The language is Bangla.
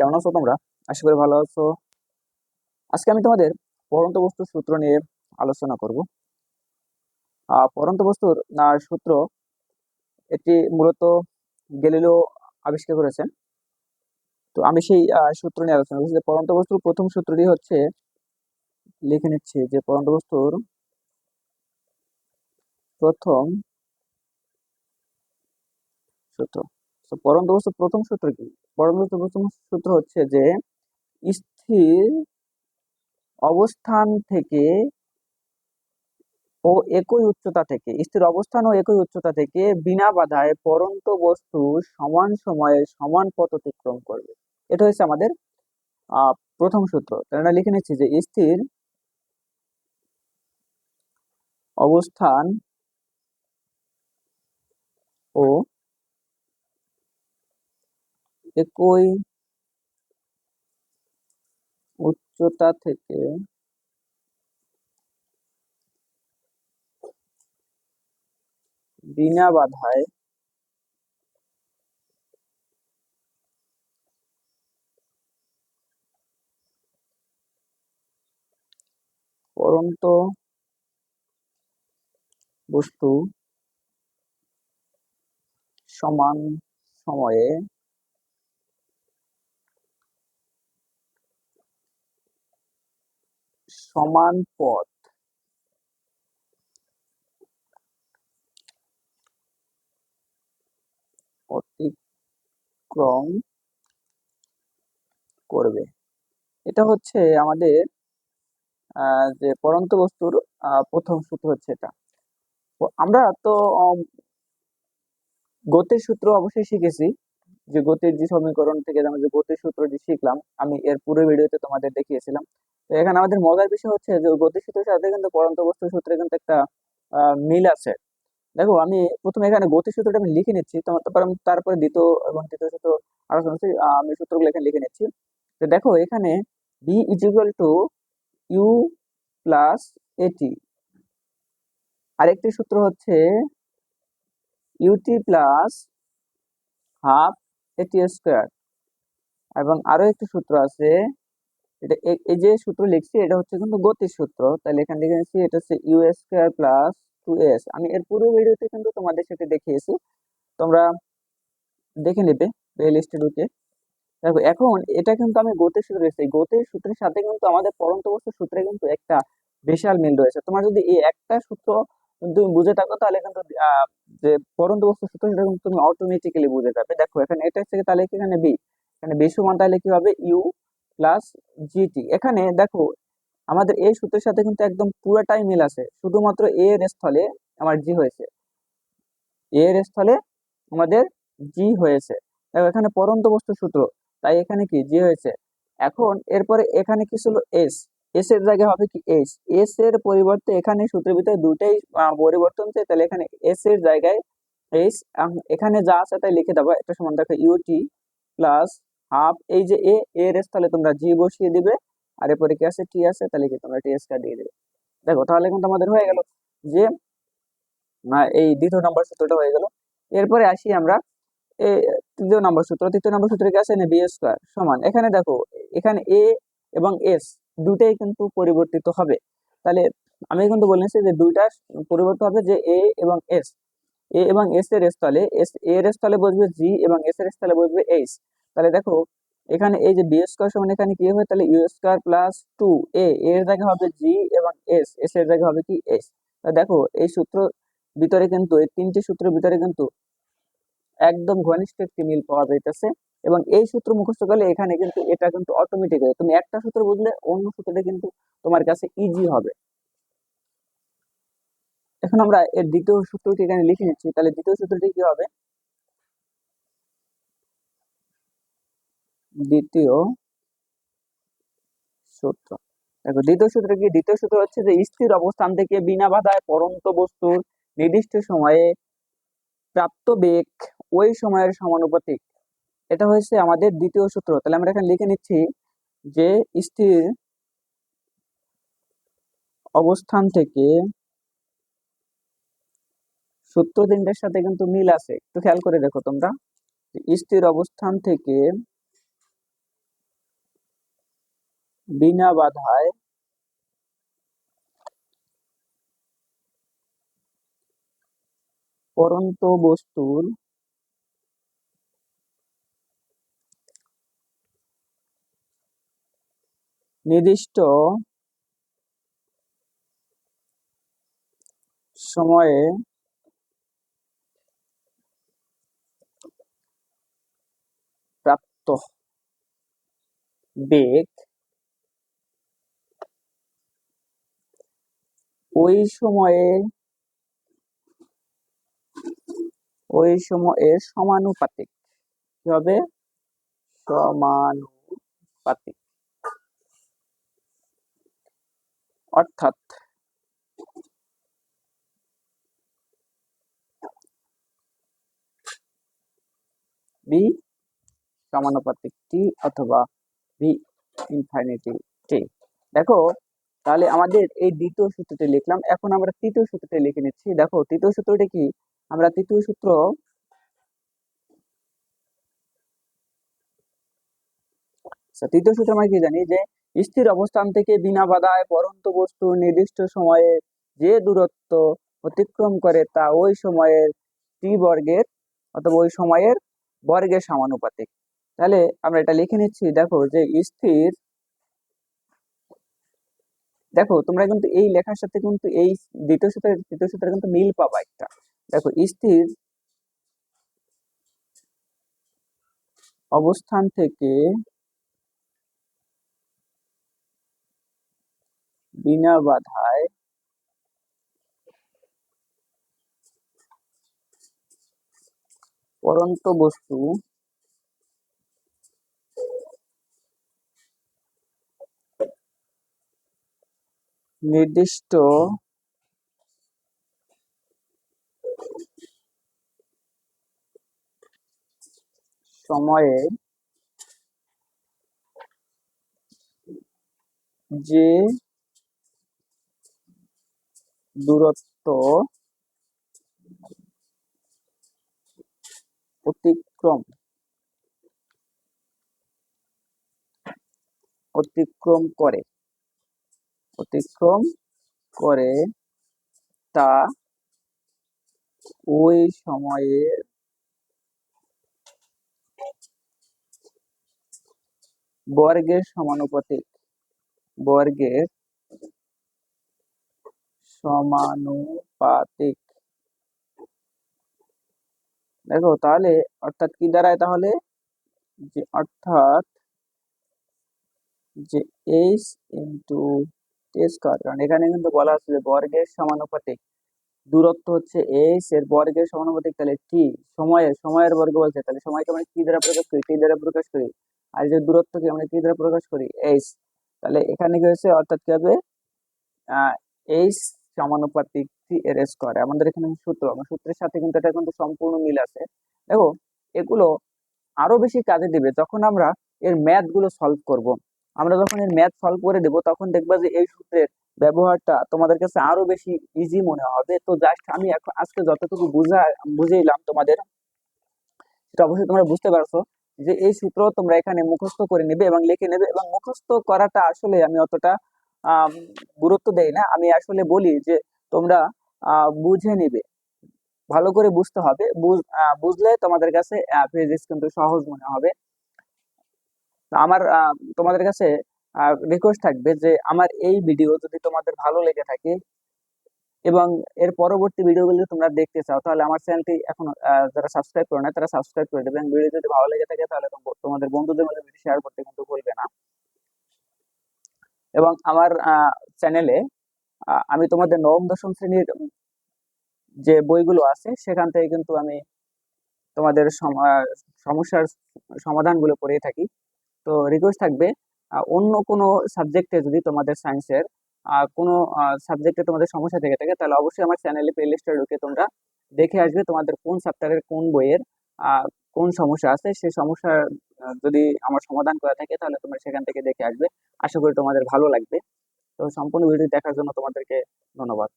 কেমন আছো তোমরা? আশা করি ভালো আছো। আজকে আমি তোমাদের পরন্ত বস্তুর সূত্র নিয়ে আলোচনা করব। পরন্ত বস্তুর সূত্র এটি মূলত গ্যালিলিও আবিষ্কার করেছেন তো আমি সেই সূত্র নিয়ে আলোচনা করছি। যে পরন্ত বস্তুর প্রথম সূত্রটি হচ্ছে, লিখে নিচ্ছি যে পরন্ত বস্তুর প্রথম সূত্র। পরন্ত বস্তুর প্রথম সূত্র কি? পরন্ত প্রথম সূত্র হচ্ছে যে, স্থির অবস্থান থেকে ও একই উচ্চতা থেকে, স্থির অবস্থান ও একই উচ্চতা থেকে বিনা বাধায় পরন্ত বস্তু সমান সময়ে সমান পথ অতিক্রম করবে। এটা হচ্ছে আমাদের প্রথম সূত্র। আমরা লিখে নিচ্ছি যে, স্থির অবস্থান ও একই উচ্চতা থেকে বিনা বাধায় পরন্ত বস্তু সমান সময়ে সমান পথ অতিক্রম করবে। এটা হচ্ছে আমাদের যে পরন্ত বস্তুর প্রথম সূত্র হচ্ছে এটা। আমরা তো গতির সূত্র অবশ্যই শিখেছি। যে গতির যে সমীকরণ থেকে আমরা যে গতির সূত্রটি শিখলাম আমি এর পুরো ভিডিওতে তোমাদের দেখিয়েছিলাম। তো এখানে আমাদের মজার বিষয় হচ্ছে যে গতির সূত্রের সাথে কিন্তু পরন্ত বস্তুর সূত্রে কিন্তু একটা মিল আছে। দেখো আমি প্রথমে এখানে গতির সূত্রটা আমি লিখে নিচ্ছি তারপর আমি তারপরে দ্বিতীয় এবং তৃতীয় সূত্র আলোচনা আহ, আমি সূত্রগুলো এখানে লিখে নিচ্ছি। তো দেখো এখানে B is equal to U plus এটি আরেকটি সূত্র হচ্ছে ইউটি প্লাস হাফ এটি স্কোয়ার। এবং আরও একটি সূত্র আছে, এটা এই যে সূত্র লিখছি, এটা হচ্ছে কিন্তু গতির সূত্র। তাহলে এখানে লিখে নিচ্ছি এটা হচ্ছে U square plus two S আমি এর পুরো ভিডিওতে কিন্তু তোমাদের সাথে দেখিয়েছি। তোমরা দেখে নেবে লিস্টে ঢুকে। দেখো, এখন এটা কিন্তু আমি গতির সূত্র লিখছি। গতির সূত্রের সাথে কিন্তু আমাদের পরন্ত বস্তুর সূত্রে কিন্তু একটা বিশাল মিল রয়েছে। তোমার যদি এই একটা সূত্র তুমি বুঝে থাকো তাহলে কিন্তু যে পরন্ত বস্তু সূত্র সেটা কিন্তু তুমি অটোমেটিক্যালি বুঝে যাবে দেখো, এখানে এটা থেকে তাহলে কি এখানে বি এখানে বি সমান তাহলে কি হবে? ইউ প্লাস জিটি এখানে দেখো, আমাদের এই সূত্রের সাথে কিন্তু একদম পুরোটাই মিল আছে। শুধুমাত্র এ এর স্থলে আমার জি হয়েছে। এ এর স্থলে আমাদের জি হয়েছে। দেখো, এখানে পরন্ত বস্তু সূত্র, তাই এখানে কি জি হয়েছে? এখন, এরপরে এখানে কি ছিল এস এস এর জায়গায় হবে কি এস এস এর পরিবর্তে এখানে সূত্রের ভিতরে দুটাই পরিবর্তন চাই তাহলে এখানে এস এর জায়গায় এস এখানে যা আছে তাই লিখে দেবো। একটা সমান দেখো ইউটি প্লাস হাফ এই যে এ এর এস তাহলে তোমরা জি বসিয়ে দিবে। আর এরপরে কি আছে? টি আছে, তাহলে কি তোমরা টি স্কয়ার দিয়ে দিবে। দেখো, তাহলে কিন্তু আমাদের হয়ে গেল যে এই দ্বিতীয় নম্বর সূত্রটা হয়ে গেল। এরপরে আসি আমরা তৃতীয় নম্বর সূত্র। তৃতীয় নম্বর সূত্রে কি আছে? না বি স্কোয়ার সমান। এখানে দেখো, এখানে এ এবং এস দুটাই কিন্তু পরিবর্তিত হবে। তাহলে আমি কিন্তু বলেছি যে দুইটা পরিবর্তন হবে যে এ এবং এস এ এবং এস এর স্থলে এস এ এর স্থলে বসবে জি এবং এস এর স্থলে বসবে এইচ তাহলে দেখো, এখানে এই যে বি স্কোয়ার সমান এখানে কি হবে? তাহলে U square plus two A এর জায়গায় হবে জি এবং এস এস এর জায়গায় হবে কি এস তা দেখো, এই সূত্র ভিতরে কিন্তু, এই তিনটি সূত্রের ভিতরে কিন্তু একদম ঘনিষ্ঠ একটি মিল পাওয়া যাইতেছে। এবং এই সূত্র মুখস্থ করলে এখানে কিন্তু এটা কিন্তু অটোমেটিক তুমি একটা সূত্র বুঝলে অন্য সূত্রটা কিন্তু তোমার কাছে ইজি হবে। এখন আমরা এর দ্বিতীয় সূত্রটি এখানে লিখে নিচ্ছি। তাহলে দ্বিতীয় সূত্রটি কি হবে? দ্বিতীয় সূত্র। দেখো, দ্বিতীয় সূত্র কি? দ্বিতীয় সূত্র হচ্ছে যে স্থির অবস্থান থেকে বিনা বাধায় পরন্ত বস্তুর নির্দিষ্ট সময়ে প্রাপ্ত বেগ ওই সময়ের সমানুপাতিক। এটা হয়েছে আমাদের দ্বিতীয় সূত্র। তাহলে আমরা এখানে লিখে নিচ্ছি যে স্থির অবস্থান থেকে সূত্র তিনটার সাথে কিন্তু মিল আছে। একটু খেয়াল করে দেখো তোমরা। স্থির অবস্থান থেকে বিনা বাধায় পরন্ত বস্তুর নির্দিষ্ট সময়ে প্রাপ্ত বেগ ওই সময়ে ওই সময়ের সমানুপাতিক। কি হবে? সমানুপাতিক। অর্থাৎ বি সমানুপাতিক টি অথবা ভি ইনফাইনিটি টি দেখো তাহলে আমাদের এই দ্বিতীয় সূত্রটি লিখলাম। এখন আমরা তৃতীয় সূত্রটি লিখে নিচ্ছি। দেখো তৃতীয় সূত্রটি কি? আমরা তৃতীয় সূত্র আচ্ছা, তৃতীয় সূত্র আমরা কি জানি? যে স্থির অবস্থান থেকে বিনা বাধায় পরন্ত বস্তু নির্দিষ্ট সময়ে যে দূরত্ব অতিক্রম করে তা ওই সময়ের টি বর্গের অথবা ওই সময়ের বর্গের সমানুপাতিক। তাহলে আমরা এটা লিখে নিচ্ছি, দেখো যে স্থির, দেখো তোমরা কিন্তু এই লেখার সাথে কিন্তু এই দ্বিতীয় সূত্রের, তৃতীয় সূত্রের কিন্তু মিল পাবা একটা। দেখো স্থির অবস্থান থেকে বিনা বাধায় পরন্ত বস্তু নির্দিষ্ট সময়ে যে দূরত্ব অতিক্রম অতিক্রম করে অতিক্রম করে তা ওই সময়ের বর্গের সমানুপাতিক বর্গের সমানুপাতিক। দেখো তাহলে অর্থাৎ কি দাঁড়ায় তাহলে? যে অর্থাৎ যে এইচ ইন্টু স্কোয়ার কারণ এখানে কিন্তু বলা আছে যে বর্গের সমানুপাতিক। দূরত্ব হচ্ছে এইচ এর বর্গের সমানুপাতিক তাহলে টি সময়ের সময়ের বর্গ বলছে। তাহলে সময়কে আমরা কি দ্বারা প্রকাশ করি? টি দ্বারা প্রকাশ করি। আর যে দূরত্বকে আমরা কি দ্বারা প্রকাশ করি? এইচ তাহলে এখানে কি হয়েছে? অর্থাৎ কি হবে? এইচ সমানুপাতিক টি এর স্কোয়ার আমাদের এখানে সূত্র, আমার সূত্রের সাথে কিন্তু এটা কিন্তু সম্পূর্ণ মিল আছে। দেখো, এগুলো আরও বেশি কাজে দিবে যখন আমরা এর ম্যাথগুলো সলভ করব। আমরা যখন এর ম্যাথ সলভ করে দেব, তখন দেখবা যে এই সূত্রের ব্যবহারটা তোমাদের কাছে আরও বেশি ইজি মনে হবে। তো জাস্ট আমি এখন আজকে যতটুকু বুঝা, বুঝাইলাম তোমাদের, সেটা অবশ্যই তোমরা বুঝতে পারছ যে এই সূত্র তোমরা এখানে মুখস্থ করে নেবে এবং লিখে নেবে এবং মুখস্থ করাটা আসলে আমি অতটা গুরুত্ব দেই না। আমি আসলে বলি যে, তোমরা বুঝে নিবে। ভালো করে বুঝতে হবে। বুঝলে তোমাদের কাছে ফিজিক্স কিন্তু সহজ মনে হবে। আমার তোমাদের কাছে রিকোয়েস্ট থাকবে যে, আমার এই ভিডিও যদি তোমাদের ভালো লেগে থাকে এবং এর পরবর্তী ভিডিওগুলো তোমরা দেখতে চাও, তাহলে আমার চ্যানেলটি এখন যারা সাবস্ক্রাইব করে না তারা সাবস্ক্রাইব করে দেবে। এবং ভিডিও যদি ভালো লেগে থাকে, তাহলে তোমাদের বন্ধুদের মধ্যে ভিডিও শেয়ার করতে কিন্তু ভুলবে না। এবং আমার চ্যানেলে আমি তোমাদের নবম, দশম শ্রেণির যে বইগুলো আছে, সেখান থেকে কিন্তু আমি তোমাদের সমস্যার সমাধানগুলো করে থাকি। তো রিকোয়েস্ট থাকবে অন্য কোনো সাবজেক্টে যদি তোমাদের সায়েন্সের কোনো সাবজেক্টে তোমাদের সমস্যা থেকে থাকে, তাহলে অবশ্যই আমার চ্যানেলে প্লে লিস্টে ঢুকে তোমরা দেখে আসবে তোমাদের কোন চ্যাপ্টারের কোন বইয়ের কোন সমস্যা আছে সেই সমস্যা যদি আমার সমাধান করা থাকে, তাহলে তোমরা সেখান থেকে দেখে আসবে। আশা করি তোমাদের ভালো লাগবে। তো সম্পূর্ণ ভিডিও দেখার জন্য তোমাদেরকে ধন্যবাদ।